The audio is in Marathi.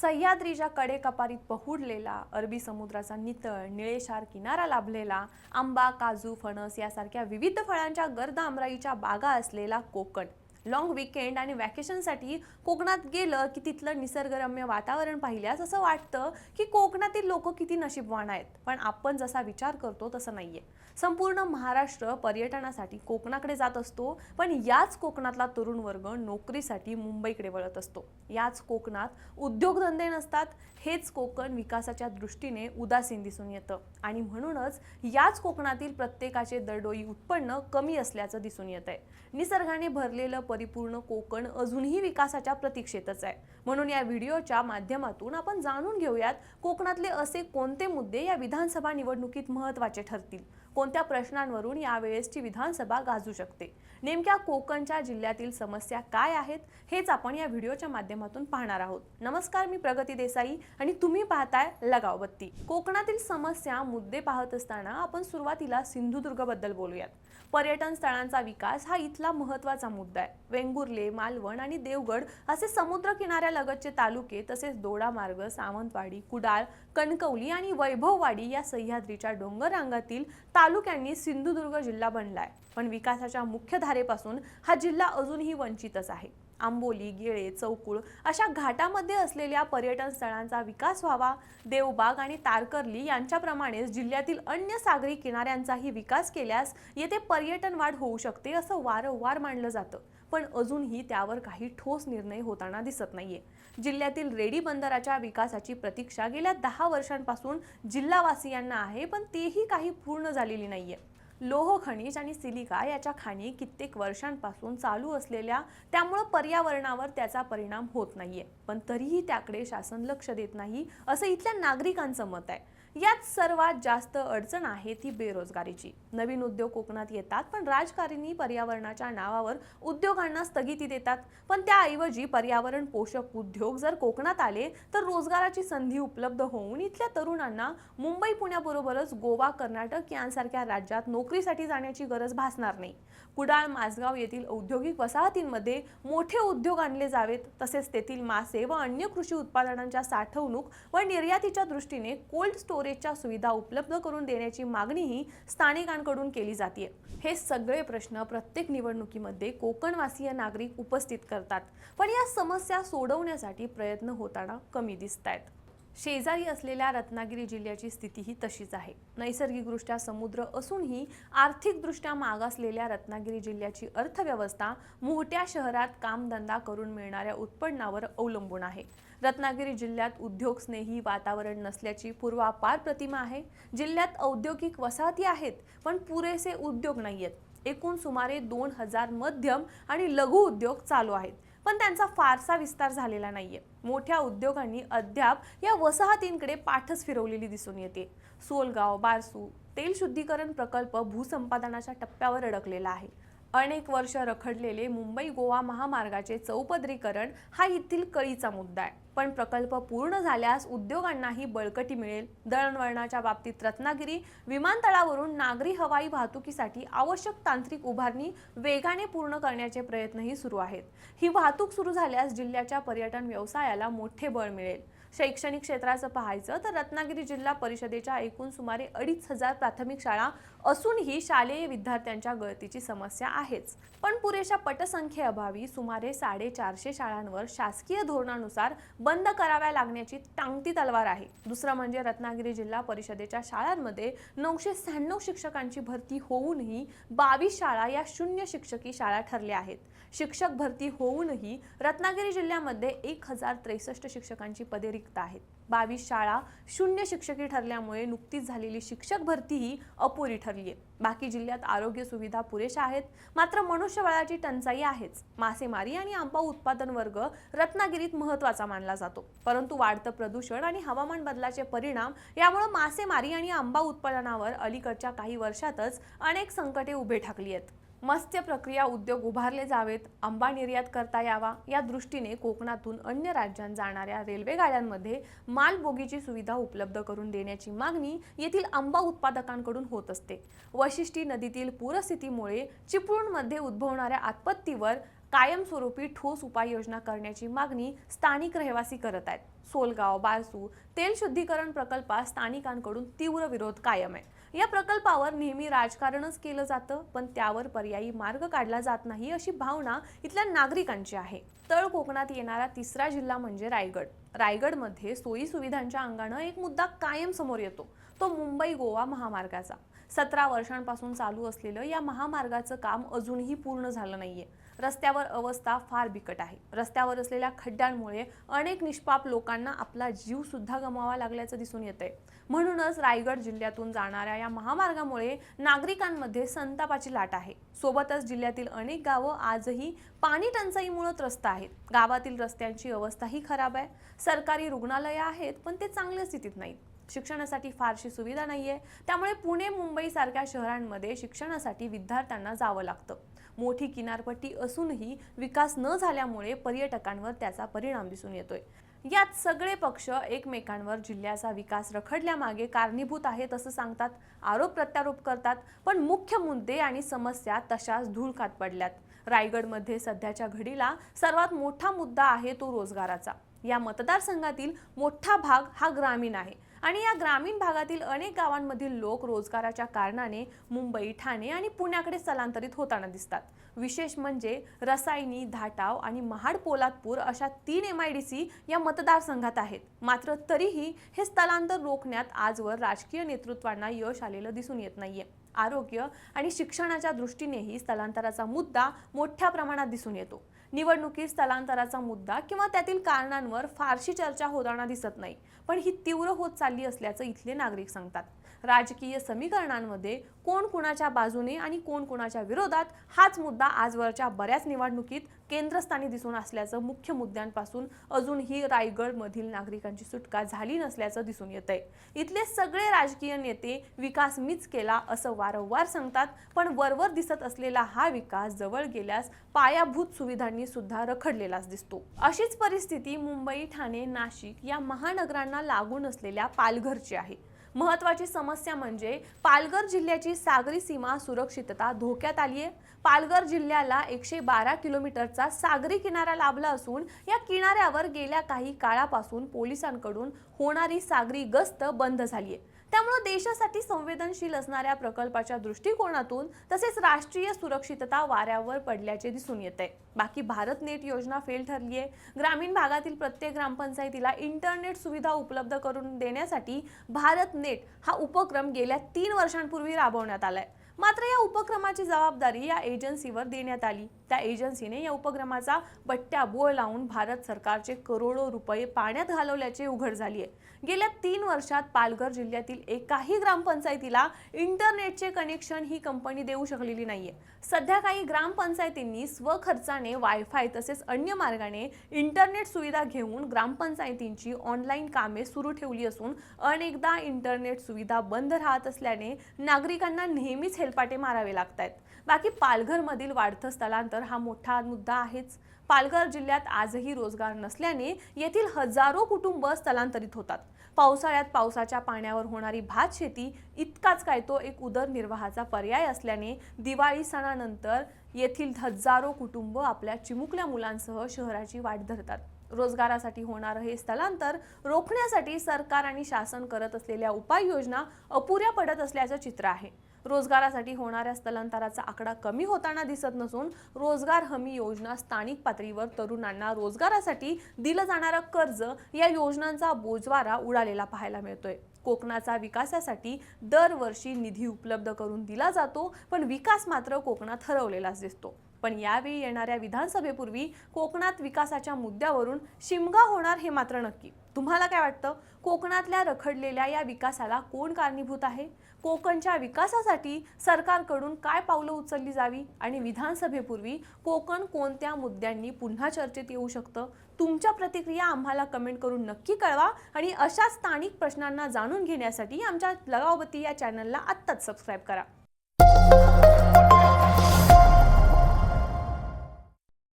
सह्याद्रीच्या कडेकपारीत पहुडलेला अरबी समुद्राचा नितळ निळेशार किनारा लाभलेला आंबा काजू फणस यासारख्या विविध फळांच्या गर्द आमराईच्या बागा असलेला कोकण. लॉंग विकेंड आणि वॅकेशनसाठी कोकणात गेलं की तिथलं निसर्गरम्य वातावरण पाहिल्यास असं वाटतं की कोकणातील लोक किती नशीबवान आहेत. पण आपण जसा विचार करतो तसं नाही आहे संपूर्ण महाराष्ट्र पर्यटनासाठी कोकणाकडे जात असतो पण याच कोकणातला तरुण वर्ग नोकरीसाठी मुंबईकडे वळत असतो. याच कोकणात उद्योगधंदे नसतात हेच कोकण विकासाच्या दृष्टीने उदासीन दिसून येतं. आणि म्हणूनच याच कोकणातील प्रत्येकाचे दरडोई उत्पन्न कमी असल्याचं दिसून येत आहे निसर्गाने भरलेलं परिपूर्ण कोकण अजूनही विकासाच्या प्रतीक्षेतच आहे. म्हणून या व्हिडिओच्या माध्यमातून आपण जाणून घेऊयात कोकणातले असे कोणते मुद्दे या विधानसभा निवडणुकीत महत्त्वाचे ठरतील? कोणत्या प्रश्नांवरून यावेळेसची विधानसभा गाजू शकते? नेमक्या कोकणच्या जिल्ह्यातील समस्या काय आहेत? हेच आपण या व्हिडिओच्या माध्यमातून पाहणार आहोत. नमस्कार मी प्रगती देसाई आणि तुम्ही पाहताय लगाव बत्ती कोकणातील समस्या मुद्दे पाहत असताना आपण सुरुवातीला सिंधुदुर्गबद्दल बोलूयात. पर्यटन स्थळांचा विकास हा इथला महत्त्वाचा मुद्दा आहे. वेंगुर्ले मालवण आणि देवगड असे समुद्र किनाऱ्यालगतचे तालुके तसेच दोडामार्ग सावंतवाडी कुडाळ कणकवली आणि वैभववाडी या सह्याद्रीच्या डोंगर रांगातील तालुक्यांनी सिंधुदुर्ग जिल्हा बनलाय. पण विकासाच्या मुख्य धारेपासून हा जिल्हा अजूनही वंचितच आहे. आंबोली गेळे चौकुळ अशा घाटामध्ये असलेल्या पर्यटन स्थळांचा विकास व्हावा. देवबाग आणि तारकर्ली यांच्याप्रमाणेच जिल्ह्यातील अन्य सागरी किनाऱ्यांचाही विकास केल्यास येथे पर्यटन वाढ होऊ शकते असं वारंवार मानलं जातं. पण अजूनही त्यावर काही ठोस निर्णय होताना दिसत नाहीये. जिल्ह्यातील रेडी बंदराच्या विकासाची प्रतीक्षा गेल्या दहा वर्षांपासून जिल्हावासियांना आहे पण तेही काही पूर्ण झालेली नाहीये. लोह खनिज आणि सिलिका याच्या खाणी कित्येक वर्षांपासून चालू असलेल्या त्यामुळं पर्यावरणावर त्याचा परिणाम होत नाहीये. पण तरीही त्याकडे शासन लक्ष देत नाही असं इथल्या नागरिकांचं मत आहे. यात सर्वात जास्त अडचण आहे ती बेरोजगारीची. नवीन उद्योग कोकणात येतात पण राजकारणी पर्यावरणाच्या नावावर उद्योगांना स्थगिती देतात. पण त्याऐवजी पर्यावरण पोषक उद्योग जर कोकणात आले तर रोजगाराची संधी उपलब्ध होऊन इथल्या तरुणांना मुंबई पुण्याबरोबरच गोवा कर्नाटक यांसारख्या राज्यात नोकरीसाठी जाण्याची गरज भासणार नाही. कुडाळ माझगाव येथील औद्योगिक वसाहतींमध्ये मोठे उद्योग आणले जावेत. तसेच तेथील मासे व अन्य कृषी उत्पादनांच्या साठवणूक व निर्यातीच्या दृष्टीने कोल्ड स्टोरेजच्या सुविधा उपलब्ध करून देण्याची मागणीही स्थानिकांकडून केली जाते. हे सगळे प्रश्न प्रत्येक निवडणुकीमध्ये कोकणवासीय नागरिक उपस्थित करतात. पण या समस्या सोडवण्यासाठी प्रयत्न होताना कमी दिसत आहेत शेजारी असलेल्या रत्नागिरी जिल्ह्याची स्थितीही तशीच आहे. नैसर्गिकदृष्ट्या समुद्र असूनही आर्थिकदृष्ट्या मागासलेल्या रत्नागिरी जिल्ह्याची अर्थव्यवस्था मोठ्या शहरात कामधंदा करून मिळणाऱ्या उत्पन्नावर अवलंबून आहे. रत्नागिरी जिल्ह्यात उद्योगस्नेही वातावरण नसल्याची पूर्वापार प्रतिमा आहे. जिल्ह्यात औद्योगिक वसाहती आहेत पण पुरेसे उद्योग नाही आहेत एकूण सुमारे दोन हजार मध्यम आणि लघु उद्योग चालू आहेत. पण त्यांचा फारसा विस्तार झालेला नाहीये. मोठ्या उद्योगांनी अद्याप या वसाहतींकडे पाठच फिरवलेली दिसून येते. सोलगाव बारसू तेल शुद्धीकरण प्रकल्प भूसंपादनाच्या टप्प्यावर अडकलेला आहे. अनेक वर्ष रखडलेले मुंबई गोवा महामार्गाचे चौपदरीकरण हा येथील कळीचा मुद्दा आहे. पण प्रकल्प पूर्ण झाल्यास उद्योगांनाही बळकटी मिळेल. दळणवळणाच्या बाबतीत रत्नागिरी विमानतळावरून नागरी हवाई वाहतुकीसाठी आवश्यक तांत्रिक उभारणी वेगाने पूर्ण करण्याचे प्रयत्नही सुरू आहेत. ही वाहतूक सुरू झाल्यास जिल्ह्याच्या पर्यटन व्यवसायाला मोठे बळ मिळेल. शैक्षणिक क्षेत्राचं पाहायचं तर रत्नागिरी जिल्हा परिषदेच्या एकूण सुमारे अडीच हजार प्राथमिक शाळा असूनही शालेय विद्यार्थ्यांच्या गळतीची समस्या आहेच. पण पुरेशा पटसंख्येअभावी सुमारे साडेचारशे शाळांवर शासकीय धोरणानुसार बंद कराव्या लागण्याची टांगती तलवार आहे. दुसरं म्हणजे रत्नागिरी जिल्हा परिषदेच्या शाळांमध्ये नऊशे शहाण्णव शिक्षकांची भरती होऊनही बावीस शाळा या शून्य शिक्षकी शाळा ठरल्या आहेत. शिक्षक भरती होऊनही रत्नागिरी जिल्ह्यामध्ये एक हजार त्रेसष्ट शिक्षकांची पदे रिक्त आहेत. बावीस शाळा शून्य शिक्षकी ठरल्यामुळे नुकतीच झालेली शिक्षक भरतीही अपुरी ठरली आहे बाकी जिल्ह्यात आरोग्य सुविधा पुरेशा आहेत. मात्र मनुष्यबळाची टंचाई आहेच. मासेमारी आणि आंबा उत्पादन वर्ग रत्नागिरीत महत्त्वाचा मानला जातो. परंतु वाढतं प्रदूषण आणि हवामान बदलाचे परिणाम यामुळे मासेमारी आणि आंबा उत्पादनावर अलीकडच्या काही वर्षातच अनेक संकटे उभे ठाकली आहेत मत्स्य प्रक्रिया उद्योग उभारले जावेत आंबा निर्यात करता यावा या दृष्टीने कोकणातून अन्य राज्यात जाणाऱ्या रेल्वे गाड्यांमध्ये मालबोगीची सुविधा उपलब्ध करून देण्याची मागणी येथील आंबा उत्पादकांकडून होत असते. वशिष्ठी नदीतील पूरस्थितीमुळे चिपळूणमध्ये उद्भवणाऱ्या आपत्तीवर कायमस्वरूपी ठोस उपाययोजना करण्याची मागणी स्थानिक रहिवासी करत आहेत. सोलगाव बारसू तेल शुद्धीकरण प्रकल्पात स्थानिकांकडून तीव्र विरोध कायम आहे. या प्रकल्पावर नेहमी राजकारणच केलं जातं पण त्यावर पर्यायी मार्ग काढला जात नाही अशी भावना इथल्या नागरिकांची आहे. तळ कोकणात येणारा तिसरा जिल्हा म्हणजे रायगड. रायगडमध्ये सोयी सुविधांच्या अंगानं एक मुद्दा कायम समोर येतो. तो मुंबई गोवा महामार्गाचा. सतरा वर्षांपासून चालू असलेलं या महामार्गाचं काम अजूनही पूर्ण झालं नाहीये. रस्त्यावर अवस्था फार बिकट आहे. रस्त्यावर असलेल्या खड्ड्यांमुळे अनेक निष्पाप लोकांना आपला जीव सुद्धा गमावा लागल्याचं दिसून येतंय. म्हणूनच रायगड जिल्ह्यातून जाणाऱ्या या महामार्गामुळे नागरिकांमध्ये संतापाची लाट आहे. सोबतच जिल्ह्यातील अनेक गावं आजही पाणी टंचाईमुळे त्रस्त आहेत. गावातील रस्त्यांची अवस्थाही खराब आहे. सरकारी रुग्णालयं आहेत पण ते चांगल्या स्थितीत नाहीत. शिक्षणासाठी फारशी सुविधा नाही आहे त्यामुळे पुणे मुंबई सारख्या शहरांमध्ये शिक्षणासाठी विद्यार्थ्यांना जावं लागतं. मोठी किनारपट्टी असूनही विकास न झाल्यामुळे पर्यटकांवर त्याचा परिणाम दिसून येतोय. यात सगळे पक्ष एकमेकांवर जिल्ह्याचा विकास रखडल्यामागे कारणीभूत आहेत असं सांगतात आरोप प्रत्यारोप करतात पण मुख्य मुद्दे आणि समस्या तशाच धूळखात पडल्यात. रायगडमध्ये सध्याच्या घडीला सर्वात मोठा मुद्दा आहे तो रोजगाराचा. या मतदारसंघातील मोठा भाग हा ग्रामीण आहे. आणि या ग्रामीण भागातील अनेक गावांमधील लोक रोजगाराच्या कारणाने मुंबई ठाणे आणि पुण्याकडे स्थलांतरित होताना दिसतात. विशेष म्हणजे रसायनी धाटाव आणि महाड पोलादपूर अशा तीन एम आय डी सी या मतदारसंघात आहेत. मात्र तरीही हे स्थलांतर रोखण्यात आजवर राजकीय नेतृत्वांना यश आलेलं दिसून येत नाहीये. आरोग्य आणि शिक्षणाच्या दृष्टीनेही स्थलांतराचा मुद्दा मोठ्या प्रमाणात दिसून येतो. निवडणुकीत स्थलांतराचा मुद्दा किंवा त्यातील कारणांवर फारशी चर्चा होताना दिसत नाही पण ही तीव्र होत चालली असल्याचं इथले नागरिक सांगतात. राजकीय समीकरणांमध्ये कोण कुणाच्या बाजूने आणि कोण कुणाच्या विरोधात हाच मुद्दा आजवरच्या बऱ्याच निवडणुकीत केंद्रस्थानी दिसून असल्याचं मुख्य मुद्द्यांपासून अजूनही रायगडमधील नागरिकांची सुटका झाली नसल्याचं दिसून येत आहे इथले सगळे राजकीय नेते विकास मीच केला असं वारंवार सांगतात पण वरवर दिसत असलेला हा विकास जवळ गेल्यास पायाभूत सुविधांनी सुद्धा रखडलेलाच दिसतो. अशीच परिस्थिती मुंबई ठाणे नाशिक या महानगरांना लागून असलेल्या पालघरची आहे. महत्वाची समस्या म्हणजे पालघर जिल्ह्याची सागरी सीमा सुरक्षितता धोक्यात आली आहे. पालघर जिल्ह्याला एकशे बारा किलोमीटरचा सागरी किनारा लाभला असून या किनाऱ्यावर गेल्या काही काळापासून पोलिसांकडून होणारी सागरी गस्त बंद झाली आहे. त्यामुळे देशासाठी संवेदनशील असणाऱ्या प्रकल्पाच्या दृष्टिकोनातून तसेच राष्ट्रीय सुरक्षितता वाऱ्यावर पडल्याचे दिसून येते. आहे बाकी भारत नेट योजना फेल ठरली आहे. ग्रामीण भागातील प्रत्येक ग्रामपंचायतीला इंटरनेट सुविधा उपलब्ध करून देण्यासाठी भारत नेट हा उपक्रम गेल्या तीन वर्षांपूर्वी राबवण्यात आलाय. मात्र या उपक्रमाची जबाबदारी या एजन्सीवर देण्यात आली. त्या एजन्सीने या उपक्रमाचा बट्ट्या बोळ लावून भारत सरकारचे करोडो रुपये पाण्यात घालवल्याचे उघड झाली आहे गेल्या तीन वर्षात पालघर जिल्ह्यातील एकाही ग्रामपंचायतीला इंटरनेटचे कनेक्शन ही कंपनी देऊ शकलेली नाहीये. सध्या काही ग्रामपंचायतींनी स्वखर्चाने वायफाय तसेच अन्य मार्गाने इंटरनेट सुविधा घेऊन ग्रामपंचायतींची ऑनलाईन कामे सुरू ठेवली असून अनेकदा इंटरनेट सुविधा बंद राहत असल्याने नागरिकांना नेहमीच हेलपाटे मारावे लागत आहेत बाकी पालघरमधील वाढतं स्थलांतर हा मोठा मुद्दा आहेच. पालघर जिल्ह्यात आजही रोजगार नसल्याने येथील हजारो कुटुंब स्थलांतरित होतात. पावसाळ्यात पावसाच्या पाण्यावर होणारी भात शेती इतकाच काय तो एक उदरनिर्वाहाचा पर्याय असल्याने दिवाळी सणानंतर येथील हजारो कुटुंब आपल्या चिमुकल्या मुलांसह शहराची वाट धरतात. रोजगारासाठी होणारं हे स्थलांतर रोखण्यासाठी सरकार आणि शासन करत असलेल्या उपाययोजना अपुऱ्या पडत असल्याचं चित्र आहे. रोजगारासाठी होणाऱ्या स्थलांतराचा आकडा कमी होताना दिसत नसून रोजगार हमी योजना स्थानिक पातळीवर तरुणांना रोजगारासाठी दिलं जाणारं कर्ज या योजनांचा बोजवारा उडालेला पाहायला मिळतोय. कोकणाचा विकासासाठी दरवर्षी निधी उपलब्ध करून दिला जातो पण विकास मात्र कोकणात हरवलेलाच दिसतो. पण यावेळी येणाऱ्या विधानसभेपूर्वी कोकणात विकासाच्या मुद्द्यावरून शिमगा होणार हे मात्र नक्की. तुम्हाला काय वाटतं? कोकणातल्या रखडलेल्या या विकासाला कोण कारणीभूत आहे? कोकणच्या विकासासाठी सरकारकडून काय पावलं उचलली जावी आणि विधानसभेपूर्वी कोकण कोणत्या मुद्द्यांनी पुन्हा चर्चेत येऊ शकतं? तुमच्या प्रतिक्रिया आम्हाला कमेंट करून नक्की कळवा आणि अशा स्थानिक प्रश्नांना जाणून घेण्यासाठी आमच्या लगावबत्ती या चॅनलला आत्ताच सबस्क्राईब करा.